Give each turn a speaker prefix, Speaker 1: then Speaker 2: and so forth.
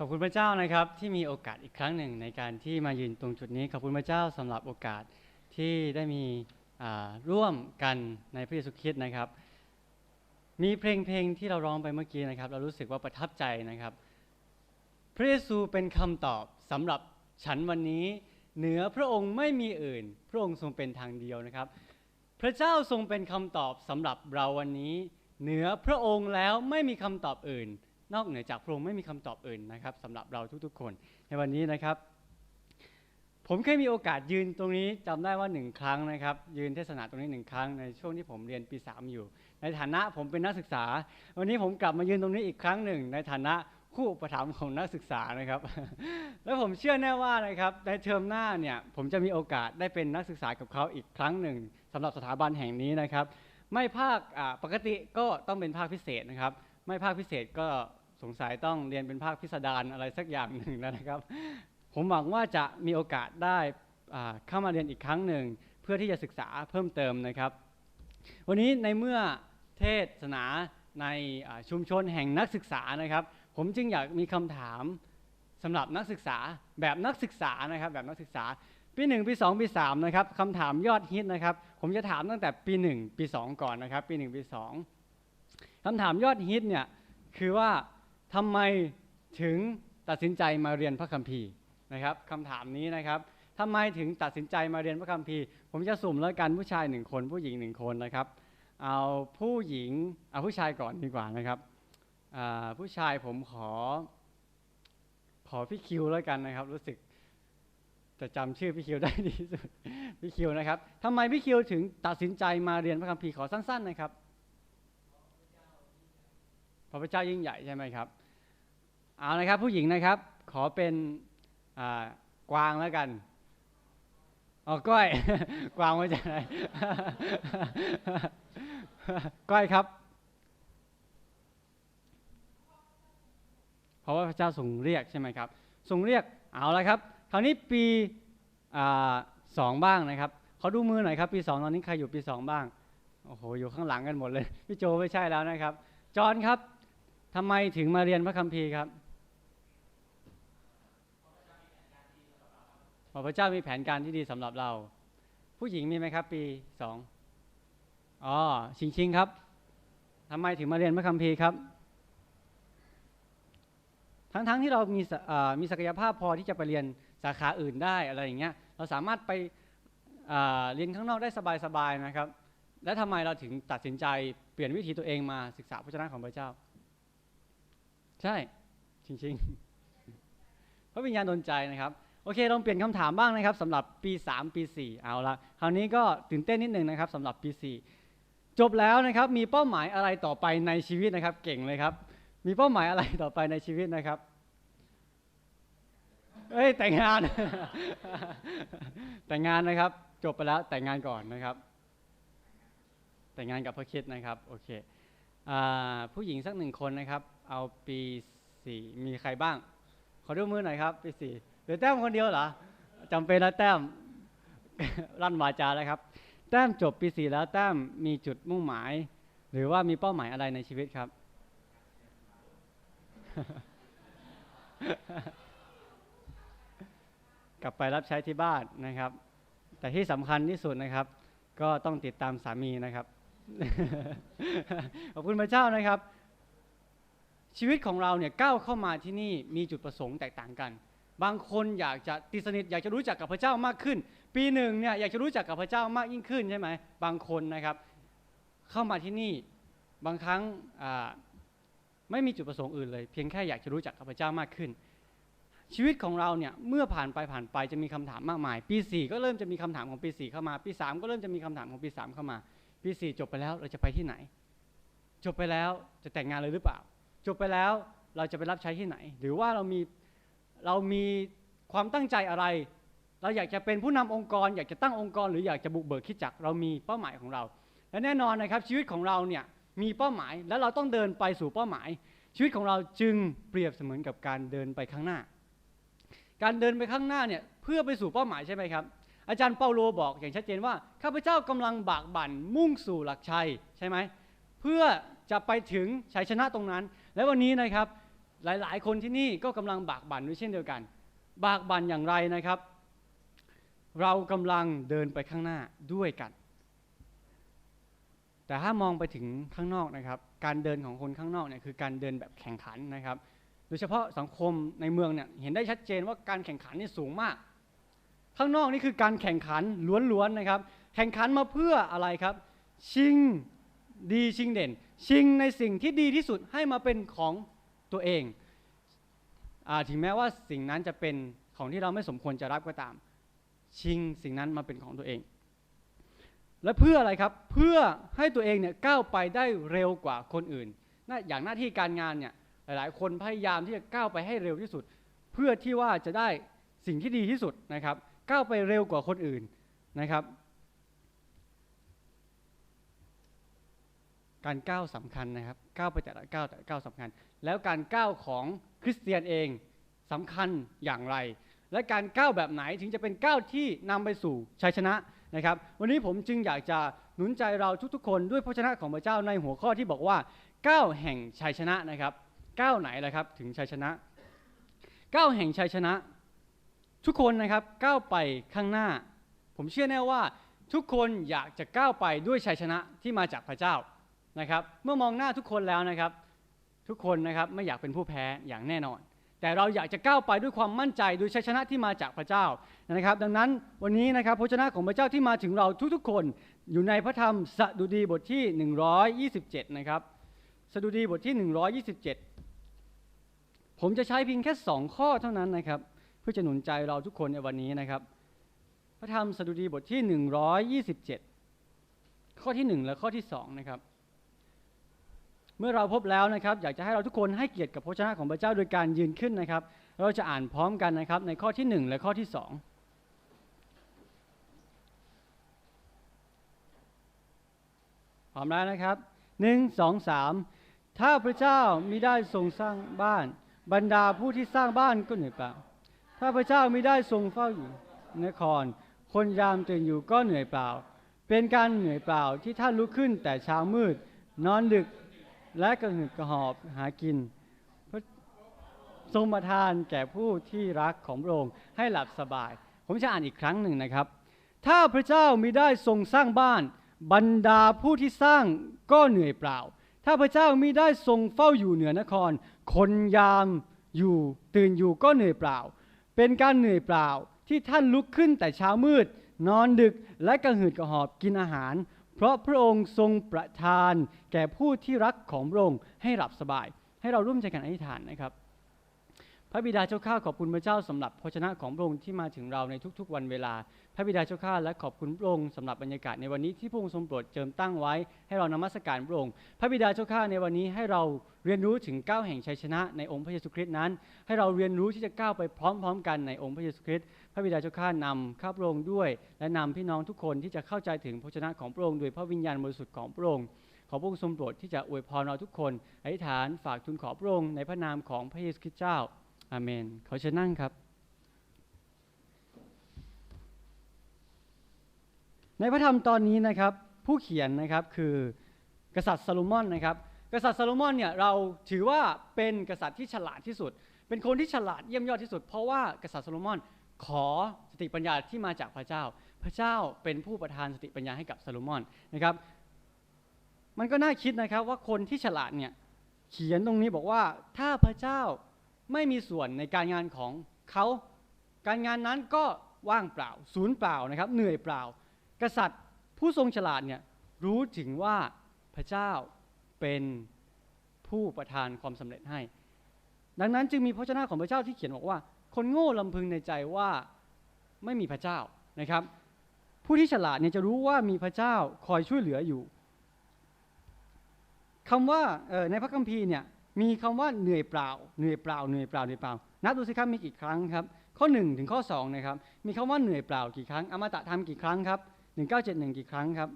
Speaker 1: ขอบคุณพระเจ้านะครับที่มีโอกาสอีกครั้งหนึ่งในการที่มายืนตรงจุดนี้ ขอบคุณพระเจ้าสำหรับโอกาสที่ได้มีร่วมกันในพระเยซูคริสต์นะครับ มีเพลงเพลงที่เราร้องไปเมื่อกี้นะครับ เรารู้สึกว่าประทับใจนะครับ พระเยซูเป็นคำตอบสำหรับฉันวันนี้ เหนือพระองค์ไม่มีอื่น พระองค์ทรงเป็นทางเดียวนะครับ พระเจ้าทรงเป็นคำตอบสำหรับเราวันนี้ เหนือพระองค์แล้วไม่มีคำตอบอื่น นอกเหนือจากพระองค์ไม่มีคำตอบอื่นนะครับสำหรับเราทุกๆคน ในวันนี้นะครับ ผมเคยมีโอกาสยืนตรงนี้จำได้ว่าหนึ่งครั้งนะครับ ยืนเทศนาตรงนี้หนึ่งครั้งในช่วงที่ผมเรียนปีสามอยู่ ในฐานะผมเป็นนักศึกษา วันนี้ผมกลับมายืนตรงนี้อีกครั้งหนึ่ง ในฐานะคู่อุปถัมของนักศึกษานะครับ แล้วผมเชื่อแน่ว่านะครับในเทอมหน้าเนี่ยผมจะมีโอกาสได้เป็นนักศึกษากับเขาอีกครั้งหนึ่งสำหรับสถาบันแห่งนี้นะครับ ไม่ภาคปกติก็ต้องเป็นภาคพิเศษนะครับ ไม่ภาคพิเศษก็ สงสัยต้องเรียนเป็นภาคพิสดารอะไรสักอย่างหนึ่งแล้วนะครับ ผมหวังว่าจะมีโอกาสได้เข้ามาเรียนอีกครั้งหนึ่ง เพื่อที่จะศึกษาเพิ่มเติมนะครับ วันนี้ในเมื่อเทศนาในชุมชนแห่งนักศึกษานะครับ ผมจึงอยากมีคำถามสำหรับนักศึกษาแบบนักศึกษานะครับแบบนักศึกษาปีหนึ่งปีสองปีสามนะครับคำถามยอดฮิตนะครับ ผมจะถามตั้งแต่ปีหนึ่งปีสองก่อนนะครับ ปีหนึ่งปีสองคำถามยอดฮิตเนี่ยคือว่า ทำไมถึงตัดสินใจมาเรียนพระคัมภีร์นะครับคำถามนี้นะครับทำไมถึงตัดสินใจมาเรียนพระคัมภีร์ ผมจะสุ่มแล้วกันผู้ชายหนึ่งคน ผู้หญิงหนึ่งคนนะครับ เอาผู้หญิงเอาผู้ชายก่อนดีกว่านะครับผู้ชายผมขอ ขอพี่คิวแล้วกันนะครับ รู้สึกจะจำชื่อพี่คิวได้ดีที่สุดพี่คิวนะครับทำไมพี่คิวถึงตัดสินใจมาเรียนพระคัมภีร์ขอสั้น ๆ นะครับ พราะพระเจ้ายิ่งใหญ่ใช่ไหมครับ เอานะครับ ผู้หญิงนะครับ ขอเป็นกวางแล้วกันอ๋อก้อย กวางมาจากไหนก้อยครับ เพราะว่าพระเจ้าทรงเรียกใช่ไหมครับทรงเรียกเอาละครับ คราวนี้ปีอสองบ้างนะครับเขาดูมือหน่อยครับ ปีสองตอนนี้ใครอยู่ปีสองบ้างโอ้โหอยู่ข้างหลังกันหมดเลยพี่โจไม่ใช่แล้วนะครับ จอห์นครับ ทำไมถึงมาเรียนพระคัมภีร์ครับพระพระเจ้ามีแผนการที่ดีสำหรับเรา ผู้หญิงมีไหมครับ ปีสองอ๋อชิงชิงครับทำไมถึงมาเรียนพระคัมภีร์ครับ ทั้งๆที่เรามีมีศักยภาพพอที่จะไปเรียนสาขาอื่นได้อะไรอย่างเงี้ย เราสามารถไปเเรียนข้างนอกได้สบายๆนะครับ และทำไมเราถึงตัดสินใจเปลี่ยนวิถีตัวเองมาศึกษาพระเจ้าของพระเจ้า ใช่จริงๆพระวิญญาณดลใจนะครับโอเคลองเปลี่ยนคำถามบ้างนะครับสำหรับปี 3 ปี 4 เอาละคราวนี้ก็ตื่นเต้นนิดนึงนะครับสำหรับปี 4 จบแล้วนะครับมีเป้าหมายอะไรต่อไปในชีวิตนะครับ เก่งเลยครับ มีเป้าหมายอะไรต่อไปในชีวิตนะครับเอ้ยแต่งงาน แต่งงานนะครับ จบไปแล้วแต่งงานก่อนนะครับ แต่งงานกับพระคิดนะครับโอเค ผู้หญิงสักหนึ่งคนนะครับ เอาปีสี่มีใครบ้าง ขอดูมือหน่อยครับ ปีสี่หลือแต้มคนเดียวเหรอจำเป็นแล้วแต้มรั่นวาจาแล้วครับ แต้มจบปีสี่แล้วแต้มมีจุดมุ่งหมาย หรือว่ามีเป้าหมายอะไรในชีวิตครับ กลับไปรับใช้ที่บ้านนะครับ แต่ที่สำคัญที่สุดนะครับ ก็ต้องติดตามสามีนะครับ ขอบคุณพระเจ้านะครับ ชีวิตของเราเนี่ยก้าวเข้ามาที่นี่มีจุดประสงค์แตกต่างกัน บางคนอยากจะตีสนิทอยากจะรู้จักกับพระเจ้ามากขึ้น ปีหนึ่งเนี่ยอยากจะรู้จักกับพระเจ้ามากยิ่งขึ้นใช่ไหมบางคนนะครับ เข้ามาที่นี่บางครั้งไม่มีจุดประสงค์อื่นเลย เพียงแค่อยากจะรู้จักกับพระเจ้ามากขึ้น ชีวิตของเราเนี่ยเมื่อผ่านไปผ่านไปจะมีคำถามมากมาย ปี 4 ก็เริ่มจะมีคำถามของปี 4 เข้ามา ปี 3 ก็เริ่มจะมีคำถามของปี 3 เข้ามา ปี4จบไปแล้วเราจะไปที่ไหน จบไปแล้วจะแต่งงานเลยหรือเปล่า จบไปแล้วเราจะไปรับใช้ที่ไหน หรือว่าเรามีเรามีความตั้งใจอะไร เราอยากจะเป็นผู้นำองค์กร อยากจะตั้งองค์กร หรืออยากจะบุกเบิกคิดจักรเรามีเป้าหมายของเรา และแน่นอนนะครับชีวิตของเราเนี่ยมีเป้าหมายและเราต้องเดินไปสู่เป้าหมาย ชีวิตของเราจึงเปรียบเสมือนกับการเดินไปข้างหน้า การเดินไปข้างหน้าเนี่ยเพื่อไปสู่เป้าหมายใช่ไหมครับ อาจารย์เปาโลบอกอย่างชัดเจนว่าข้าพเจ้ากำลังบากบั่นมุ่งสู่หลักชัยใช่ไหมเพื่อจะไปถึงชัยชนะตรงนั้น และวันนี้นะครับหลาย ๆ คนที่นี่ก็กำลังบากบั่นด้วยเช่นเดียวกัน บากบั่นอย่างไรนะครับ เรากำลังเดินไปข้างหน้าด้วยกัน แต่ถ้ามองไปถึงข้างนอกนะครับ การเดินของคนข้างนอกเนี่ยคือการเดินแบบแข่งขันนะครับ โดยเฉพาะสังคมในเมืองเนี่ยเห็นได้ชัดเจนว่าการแข่งขันนี่สูงมาก ข้างนอกนี่คือการแข่งขันล้วนๆนะครับ แข่งขันมาเพื่ออะไรครับ ชิงดีชิงเด่น ชิงในสิ่งที่ดีที่สุดให้มาเป็นของตัวเองอถึงแม้ว่าสิ่งนั้นจะเป็นของที่เราไม่สมควรจะรับก็ตาม ชิงสิ่งนั้นมาเป็นของตัวเอง และเพื่ออะไรครับเพื่อให้ตัวเองเนี่ยก้าวไปได้เร็วกว่าคนอื่นนะอย่างหน้าที่การงานเนี่ยหลายๆ คนพยายามที่จะก้าวไปให้เร็วที่สุด เพื่อที่ว่าจะได้สิ่งที่ดีที่สุดนะครับ ก้าวไปเร็วกว่าคนอื่นนะครับ การก้าวสำคัญนะครับก้าวไปแต่ละก้าวแต่ละก้าวสำคัญ แล้วการก้าวของคริสเตียนเองสำคัญอย่างไร และการก้าวแบบไหนถึงจะเป็นก้าวที่นำไปสู่ชัยชนะนะครับ วันนี้ผมจึงอยากจะหนุนใจเราทุกๆคนด้วยพระชนะของพระเจ้าในหัวข้อที่บอกว่าก้าวแห่งชัยชนะนะครับก้าวไหนล่ะครับถึงชัยชนะก้าวแห่งชัยชนะ ทุกคนนะครับก้าวไปข้างหน้า ผมเชื่อแน่ว่าทุกคนอยากจะก้าวไปด้วยชัยชนะที่มาจากพระเจ้านะครับ เมื่อมองหน้าทุกคนแล้วนะครับ ทุกคนนะครับไม่อยากเป็นผู้แพ้อย่างแน่นอน แต่เราอยากจะก้าวไปด้วยความมั่นใจด้วยชัยชนะที่มาจากพระเจ้านะครับ ดังนั้นวันนี้นะครับพระชนะของพระเจ้าที่มาถึงเราทุกๆ คนอยู่ในพระธรรมสดุดีบทที่ 127 นะครับสดุดีบทที่ 127 ผมจะใช้เพียงแค่สองข้อเท่านั้นนะครับ พื่อจะหนุนใจเราทุกคนในวันนี้นะครับ พระธรรมสดุดีบทที่ 127 ข้อที่ 1 และข้อที่2นะครับ เมื่อเราพบแล้วนะครับ อยากจะให้เราทุกคนให้เกียรติกับพระชนะของพระเจ้าโดยการยืนขึ้นนะครับ เราจะอ่านพร้อมกันนะครับ ในข้อที่ 1 และข้อที่ 2พร้อมแล้วนะครับหนึ่งสองสามถ้าพระเจ้ามิได้ทรงสร้างบ้าน บรรดาผู้ที่สร้างบ้านก็เหนื่อยเปล่า ถ้าพระเจ้ามิได้ทรงเฝ้าอยู่นคร คนยามตื่นอยู่ก็เหนื่อยเปล่า เป็นการเหนื่อยเปล่าที่ท่านลุกขึ้นแต่เช้ามืด นอนดึกและกระหืดกระหอบหากินพระทรงประทานแก่ผู้ที่รักของพระองค์ให้หลับสบาย ผมจะอ่านอีกครั้งหนึ่งนะครับ ถ้าพระเจ้ามิได้ทรงสร้างบ้าน บรรดาผู้ที่สร้างก็เหนื่อยเปล่า ถ้าพระเจ้ามิได้ทรงเฝ้าอยู่เหนือนคร คนยามอยู่ตื่นอยู่ก็เหนื่อยเปล่า เป็นการเหนื่อยเปล่าที่ท่านลุกขึ้นแต่เช้ามืด นอนดึกและกระหืดกระหอบกินอาหาร เพราะพระองค์ทรงประทาน แก่ผู้ที่รักของพระองค์ให้หลับสบาย ให้เราร่วมใจกันอธิษฐานนะครับ พระบิดาเจ้าข้าขอบคุณพระเจ้าสำหรับพระชนะของพระองค์ที่มาถึงเราในทุกๆ วันเวลา พระบิดาเจ้าข้าและขอบคุณพระองค์สำหรับบรรยากาศในวันนี้ที่พระองค์ทรงโปรดเจิมตั้งไว้ ให้เรานมัสการพระองค์ พระบิดาเจ้าข้าในวันนี้ให้เราเรียนรู้ถึงก้าวแห่งชัยชนะในองค์พระเยซูคริสต์นั้น ให้เราเรียนรู้ที่จะก้าวไปพร้อม ๆ กันในองค์พระเยซูคริสต์พระบิดาเจ้าข้านำข้าพระองค์ด้วย และนำพี่น้องทุกคนที่จะเข้าใจถึงพระชนะของพระองค์โดยพระวิญญาณบริสุทธิ์ของพระองค์ขอพระองค์ทรงโปรดที่จะอวยพรเราทุกคนอธิษฐานฝากทูลขอพระองค์ในพระนามของพระเยซูคริสต์เจ้า อาเมนเขอเชิญนั่งครับ ในพระธรรมตอนนี้นะครับ ผู้เขียนนะครับคือกษัตริย์ซาโลมอนนะครับ กษัตริย์ซาโลมอนเนี่ยเราถือว่าเป็นกษัตริย์ที่ฉลาดที่สุด เป็นคนที่ฉลาดเยี่ยมยอดที่สุด เพราะว่ากษัตริย์ซาโลมอนขอสติปัญญาที่มาจากพระเจ้า พระเจ้าเป็นผู้ประทานสติปัญญาให้กับซาโลมอนนะครับ มันก็น่าคิดนะครับว่าคนที่ฉลาดเนี่ยเขียนตรงนี้บอกว่าถ้าพระเจ้า ไม่มีส่วนในการงานของเขาการงานนั้นก็ว่างเปล่าศูนย์เปล่านะครับเหนื่อยเปล่า กษัตริย์ผู้ทรงฉลาดเนี่ยรู้ถึงว่าพระเจ้าเป็นผู้ประทานความสำเร็จให้ ดังนั้นจึงมีพระชนะของพระเจ้าที่เขียนบอกว่า คนโง่ลำพึงในใจว่าไม่มีพระเจ้านะครับ ผู้ที่ฉลาดเนี่ยจะรู้ว่ามีพระเจ้าคอยช่วยเหลืออยู่คำว่าในพระคัมภีร์เนี่ย มีคำว่าเหนื่อยเปล่า เหนื่อยเปล่า เหนื่อยเปล่า เหนื่อยเปล่า นับดูสิครับ มีกี่ครั้งครับ ข้อ 1 ถึงข้อ2นะครับ มีคำว่าเหนื่อยเปล่ากี่ครั้ง อมตะทำกี่ครั้งครับ 1971 กี่ครั้งครับ